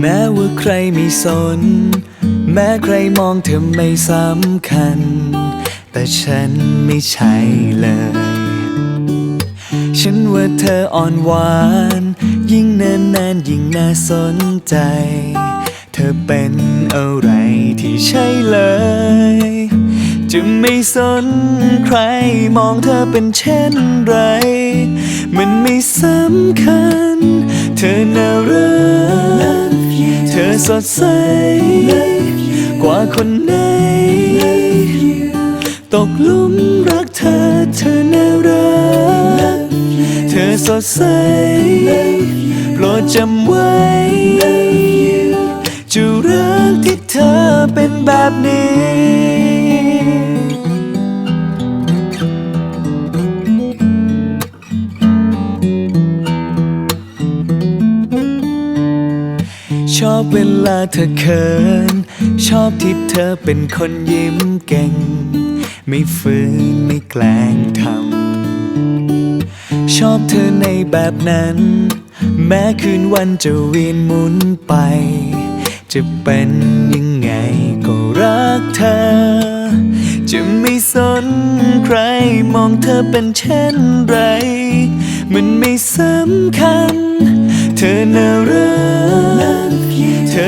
แม้ว่าใครไม่สน แม้ใครมองเธอไม่สำคัญ แต่ฉันไม่ใช่เลย ฉันว่าเธออ่อนหวาน ยิ่งนานนานยิ่งน่าสนใจ เธอเป็นอะไรที่ใช่เลย จะไม่สนใครมองเธอเป็นเช่นไร มันไม่สำคัญ เธอน่ารัก เธอสดใส กว่าคนไหน ตกลุมรักเธอ เธอน่ารัก เธอสดใส โปรดจำไว้ จะรักที่เธอเป็นแบบนี้ ลาเธอเขิน ชอบที่เธอเป็นคนยิ้มเก่ง ไม่ฝืนไม่แกล้งทำ ชอบเธอในแบบนั้น แม้คืนวันจะเวียนหมุนไป จะเป็นยังไงก็รักเธอ จะไม่สนใครมองเธอเป็นเช่นไร มันไม่สำคัญ เธอน่า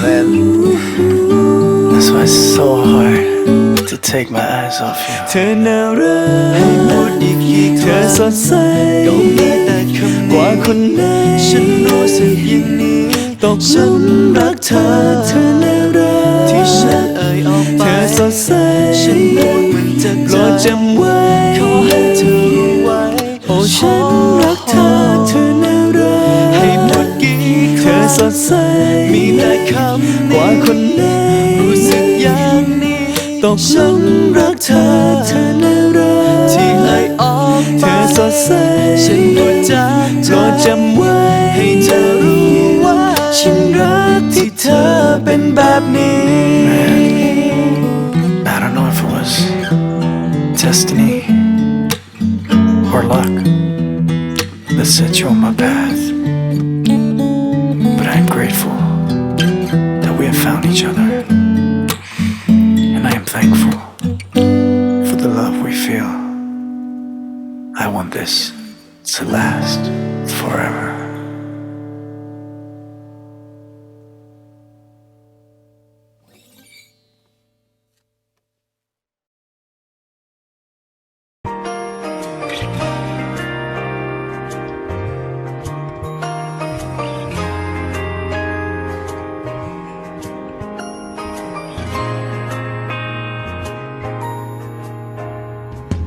Oh man, that's why it's so hard to take my eyes off you. เธอน่ารักให้พูดอีกกี่เธอสดใสก็มีแต่คำนี้กว่าคนไหนฉันรู้สึกอย่างนี้ตกหลุมรักเธอเธอน่ารักที่ฉันเอ่ยออกไปเธอสดใสฉันพูดมันจะโปรดจำไว้ กว่าคนไหนรู้สึกอย่างนี้ตกหลุมรักเธอเธอน่ารักที่เอ่ยออกเธอสดใสฉันพูดจากโปรดจำไว้ให้เธอรู้ว่า ฉันรักที่เธอเป็นแบบนี้ I don't know if it was destiny or luck that set you on my path, found each other, and I am thankful for the love we feel. I want this to last forever.